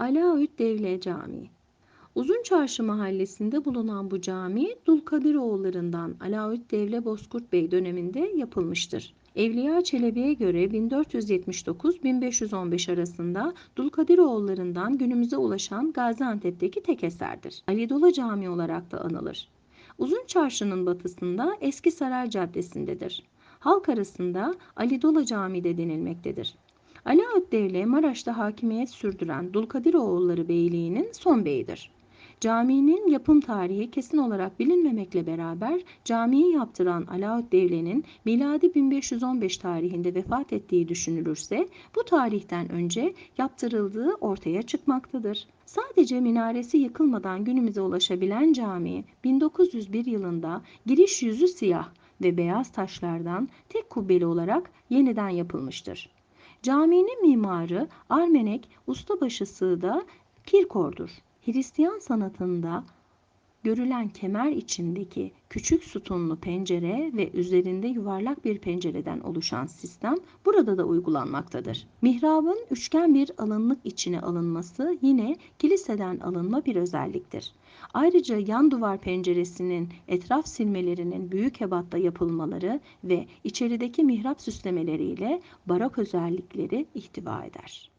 Alaüt Devle Camii Uzun Çarşı mahallesinde bulunan bu cami Dulkadiroğullarından Alaüt Devle Bozkurt Bey döneminde yapılmıştır. Evliya Çelebi'ye göre 1479-1515 arasında Dulkadiroğullarından günümüze ulaşan Gaziantep'teki tek eserdir. Ali Dola Camii olarak da anılır. Uzun Çarşı'nın batısında Eski Saray Caddesi'ndedir. Halk arasında Ali Dola Camii de denilmektedir. Alaüt Devle Maraş'ta hakimiyet sürdüren Dulkadiroğulları Beyliği'nin son beyidir. Caminin yapım tarihi kesin olarak bilinmemekle beraber camiyi yaptıran Alaüt Devle'nin miladi 1515 tarihinde vefat ettiği düşünülürse bu tarihten önce yaptırıldığı ortaya çıkmaktadır. Sadece minaresi yıkılmadan günümüze ulaşabilen cami 1901 yılında giriş yüzü siyah ve beyaz taşlardan tek kubbeli olarak yeniden yapılmıştır. Caminin mimarı Armenek ustabaşı Sığda Kirkor'dur. Hristiyan sanatında görülen kemer içindeki küçük sütunlu pencere ve üzerinde yuvarlak bir pencereden oluşan sistem burada da uygulanmaktadır. Mihrabın üçgen bir alınlık içine alınması yine kiliseden alınma bir özelliktir. Ayrıca yan duvar penceresinin etraf silmelerinin büyük ebatta yapılmaları ve içerideki mihrap süslemeleriyle barok özellikleri ihtiva eder.